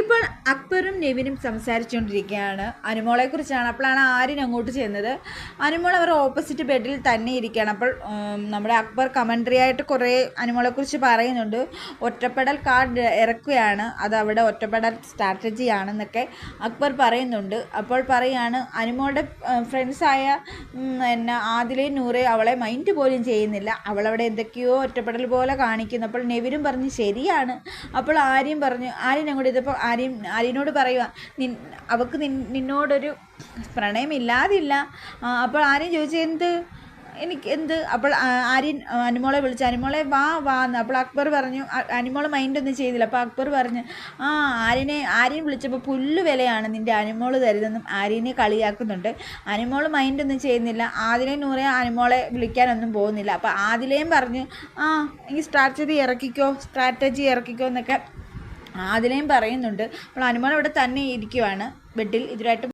ഇപ്പോൾ അക്ബറും നെവിനും സംസാരിച്ചുകൊണ്ടിരിക്കുകയാണ്. അനുമോളെ കുറിച്ചാണ് അപ്പോഴാണ് ആര്യൻ അങ്ങോട്ട് ചെന്നത്. അനുമോൾ അവർ ഓപ്പോസിറ്റ് ബെഡിൽ തന്നെ ഇരിക്കുകയാണ്. അപ്പോൾ നമ്മുടെ അക്ബർ കമൻട്രി ആയിട്ട് കുറേ അനുമോളെ കുറിച്ച് പറയുന്നുണ്ട്. ഒറ്റപ്പെടൽ കാർഡ് ഇറക്കുകയാണ്. അത് അവിടെ ഒറ്റപ്പെടൽ സ്ട്രാറ്റജി ആണെന്നൊക്കെ അക്ബർ പറയുന്നുണ്ട്. അപ്പോൾ പറയാണ് അനുമോളുടെ ഫ്രണ്ട്സായ എന്നാ ആദിലെ നൂറെ അവളെ മൈൻഡ് പോലും ചെയ്യുന്നില്ല. അവളവിടെ എന്തൊക്കെയോ ഒറ്റപ്പെടൽ പോലെ കാണിക്കുന്നു. അപ്പോൾ നെവിനും പറഞ്ഞ് ശരിയാണ്. അപ്പോൾ ആര്യം പറഞ്ഞു ആര്യൻ അങ്ങോട്ട് ഇതിപ്പോൾ ആര്യം ആര്യനോട് പറയുക നിൻ അവൾക്ക് നിൻ നിന്നോടൊരു പ്രണയമില്ലാതില്ല. അപ്പോൾ ആര്യൻ ചോദിച്ചു എന്ത്? എനിക്ക് എന്ത്? അപ്പോൾ ആര്യൻ അനുമോളെ വിളിച്ചു. അനുമോളെ വാ വാ എന്ന്. അപ്പോൾ അക്ബർ പറഞ്ഞു മൈൻഡ് മൈൻഡൊന്നും ചെയ്തില്ല. അപ്പോൾ അക്ബർ പറഞ്ഞു ആ ആര്യനെ ആര്യൻ വിളിച്ചപ്പോൾ പുല്ല് വിലയാണ് നിന്റെ അനുമോൾ തരുതെന്നും ആര്യനെ കളിയാക്കുന്നുണ്ട്. അനുമോൾ മൈൻഡൊന്നും ചെയ്യുന്നില്ല. ആദിലെ നൂറെ അനുമോളെ വിളിക്കാനൊന്നും പോകുന്നില്ല. അപ്പോൾ ആദിലേയും പറഞ്ഞു ആ എനിക്ക് സ്ട്രാറ്റജി ഇറക്കിക്കോ സ്ട്രാറ്റജി ഇറക്കിക്കോ എന്നൊക്കെ ആദിലേയും പറയുന്നുണ്ട് അപ്പോൾ അനുമോൾ അവിടെ തന്നെ ഇരിക്കുവാണ്. ബെഡിൽ ഇതിലായിട്ട്